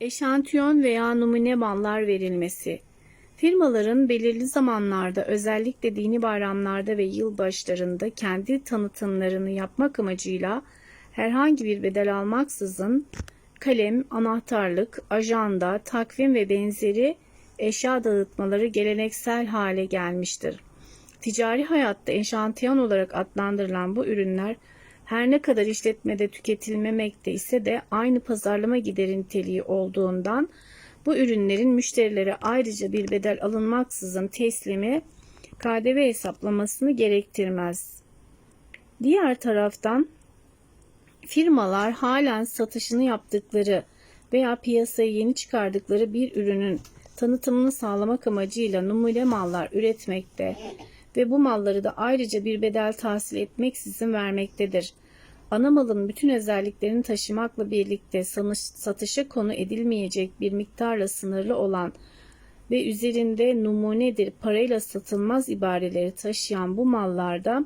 Eşantiyon veya numune mallar verilmesi. Firmaların belirli zamanlarda özellikle dini bayramlarda ve yılbaşlarında kendi tanıtımlarını yapmak amacıyla herhangi bir bedel almaksızın kalem, anahtarlık, ajanda, takvim ve benzeri eşya dağıtmaları geleneksel hale gelmiştir. Ticari hayatta eşantiyon olarak adlandırılan bu ürünler her ne kadar işletmede tüketilmemekte ise de aynı pazarlama gideri niteliği olduğundan bu ürünlerin müşterilere ayrıca bir bedel alınmaksızın teslimi KDV hesaplamasını gerektirmez. Diğer taraftan firmalar halen satışını yaptıkları veya piyasaya yeni çıkardıkları bir ürünün tanıtımını sağlamak amacıyla numune mallar üretmekte ve bu malları da ayrıca bir bedel tahsil etmeksizin vermektedir. Ana malın bütün özelliklerini taşımakla birlikte satışa konu edilmeyecek bir miktarla sınırlı olan ve üzerinde numunedir parayla satılmaz ibareleri taşıyan bu mallarda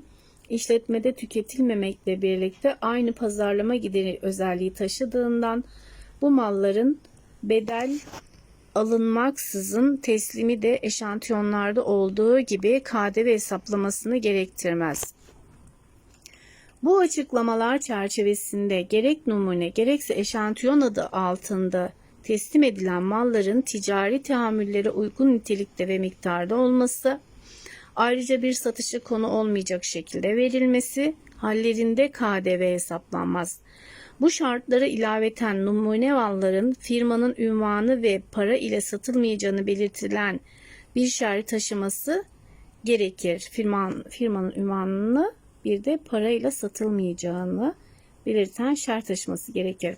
işletmede tüketilmemekle birlikte aynı pazarlama gideri özelliği taşıdığından bu malların bedel alınmaksızın teslimi de eşantiyonlarda olduğu gibi KDV hesaplamasını gerektirmez. Bu açıklamalar çerçevesinde gerek numune gerekse eşantiyon adı altında teslim edilen malların ticari tahammüllere uygun nitelikte ve miktarda olması, ayrıca bir satışa konu olmayacak şekilde verilmesi hallerinde KDV hesaplanmaz. Bu şartlara ilaveten numune malların firmanın ünvanı ve para ile satılmayacağını belirtilen bir şerh taşıması gerekir. Firman, firmanın ünvanını bir de parayla satılmayacağını belirten şerh taşıması gerekir.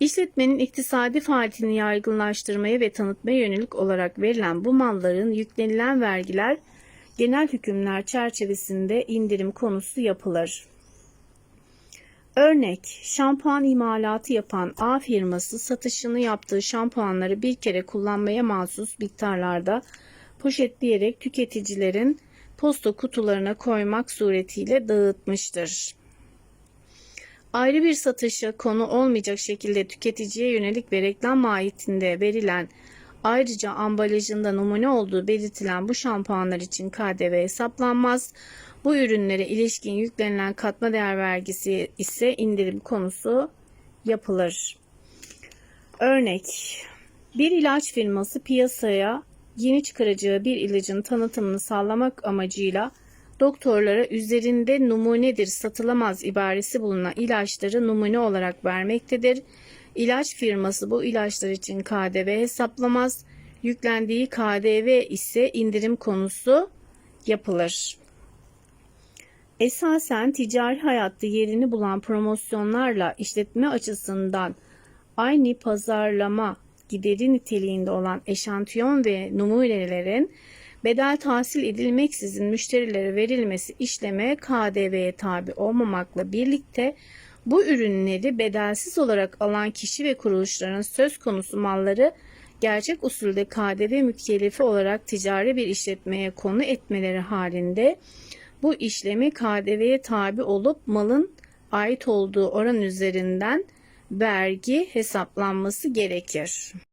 İşletmenin iktisadi faaliyetini yaygınlaştırmaya ve tanıtmaya yönelik olarak verilen bu malların yüklenilen vergiler genel hükümler çerçevesinde indirim konusu yapılır. Örnek, şampuan imalatı yapan A firması satışını yaptığı şampuanları bir kere kullanmaya mahsus miktarlarda poşetleyerek tüketicilerin posta kutularına koymak suretiyle dağıtmıştır. Ayrı bir satışa konu olmayacak şekilde tüketiciye yönelik ve reklam mahiyetinde verilen ayrıca ambalajında numune olduğu belirtilen bu şampuanlar için KDV hesaplanmaz. Bu ürünlere ilişkin yüklenilen katma değer vergisi ise indirim konusu yapılır. Örnek bir ilaç firması piyasaya yeni çıkaracağı bir ilacın tanıtımını sağlamak amacıyla doktorlara üzerinde numunedir satılamaz ibaresi bulunan ilaçları numune olarak vermektedir. İlaç firması bu ilaçlar için KDV hesaplamaz. Yüklendiği KDV ise indirim konusu yapılır. Esasen ticari hayatta yerini bulan promosyonlarla işletme açısından aynı pazarlama gideri niteliğinde olan eşantiyon ve numunelerin bedel tahsil edilmeksizin müşterilere verilmesi işleme KDV'ye tabi olmamakla birlikte bu ürünleri bedelsiz olarak alan kişi ve kuruluşların söz konusu malları gerçek usulde KDV mükellefi olarak ticari bir işletmeye konu etmeleri halinde bu işlemi KDV'ye tabi olup malın ait olduğu oran üzerinden vergi hesaplanması gerekir.